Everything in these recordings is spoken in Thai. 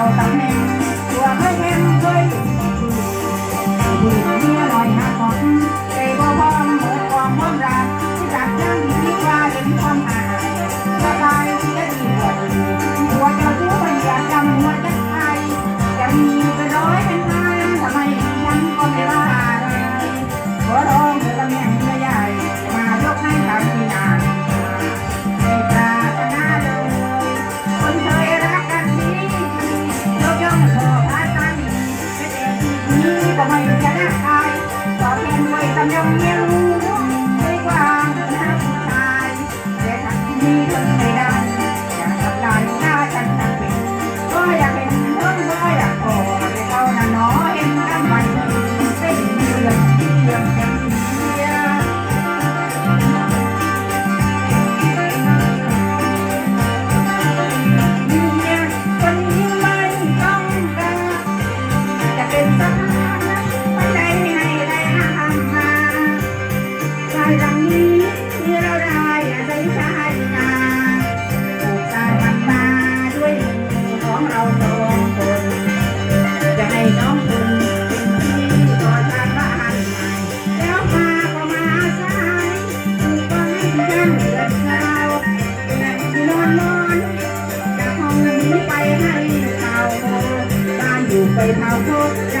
ตัวเคยเห็นเคยผู้เมียลอยหาของใจบ่พร้อหมดความร้อมรัจากยังดีกว่าเห็นความหายสบายจะดีกว่หัวจ้าผู้ไม่ยากจำจะใคจะมีเป็นร้เป็นพัทำไมฉันก็ไม่ว่าอ 我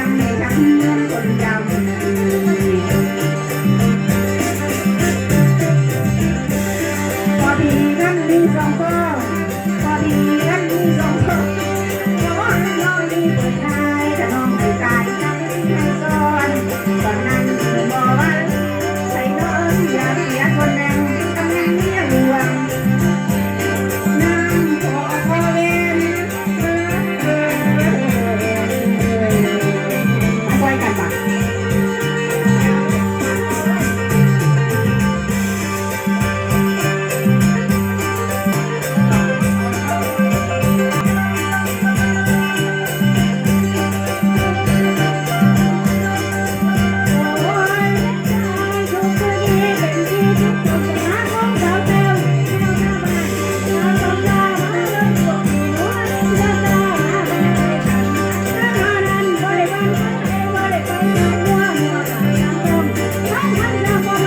Yeah.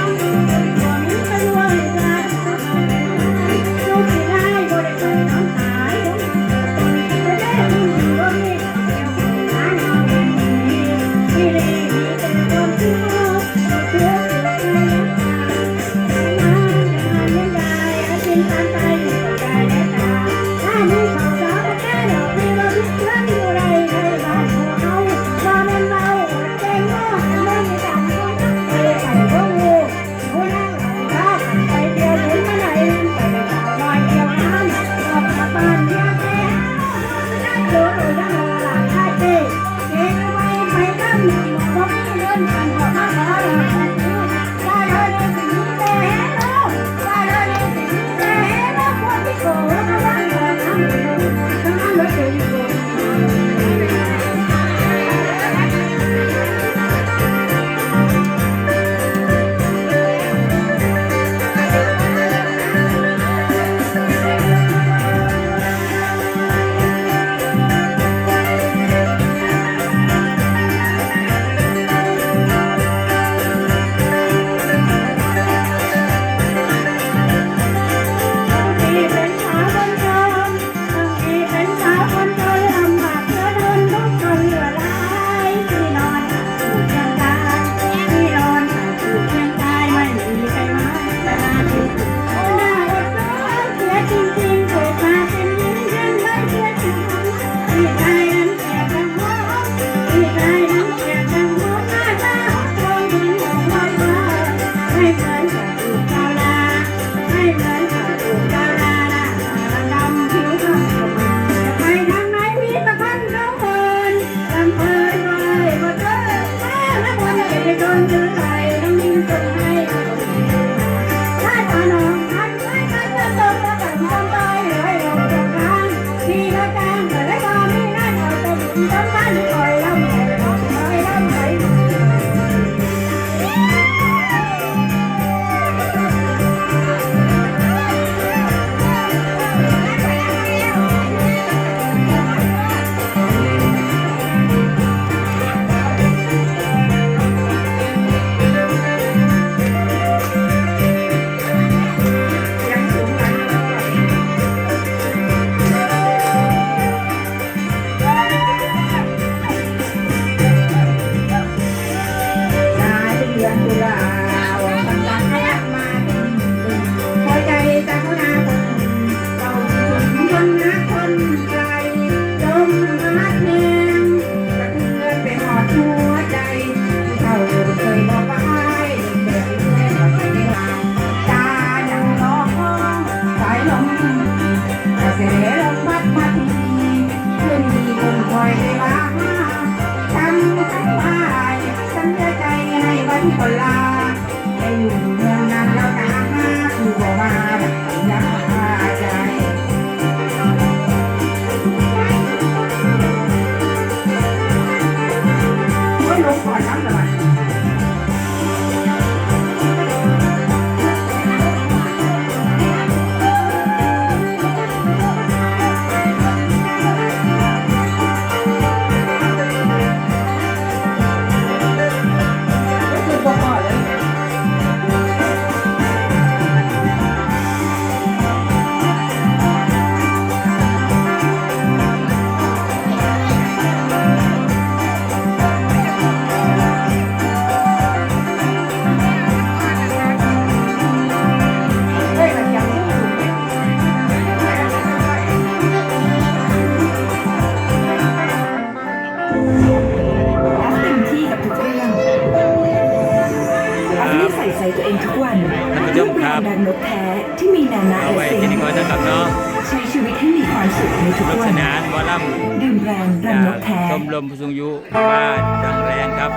ครับด้วยแบรนด์ดังนกแท้ที่มีนานาเอาและไว้สินี่ก่อนนะครับเนาะใช้ชีวิตให้มีความสุขในทุกสนุกวัสนนานหมอลำดื่มแรงรังนกแท้ชมรมผู้สูงอายุบ้านดังแรงครับ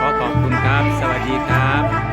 ขอขอบคุณครับ สวัสดีครับ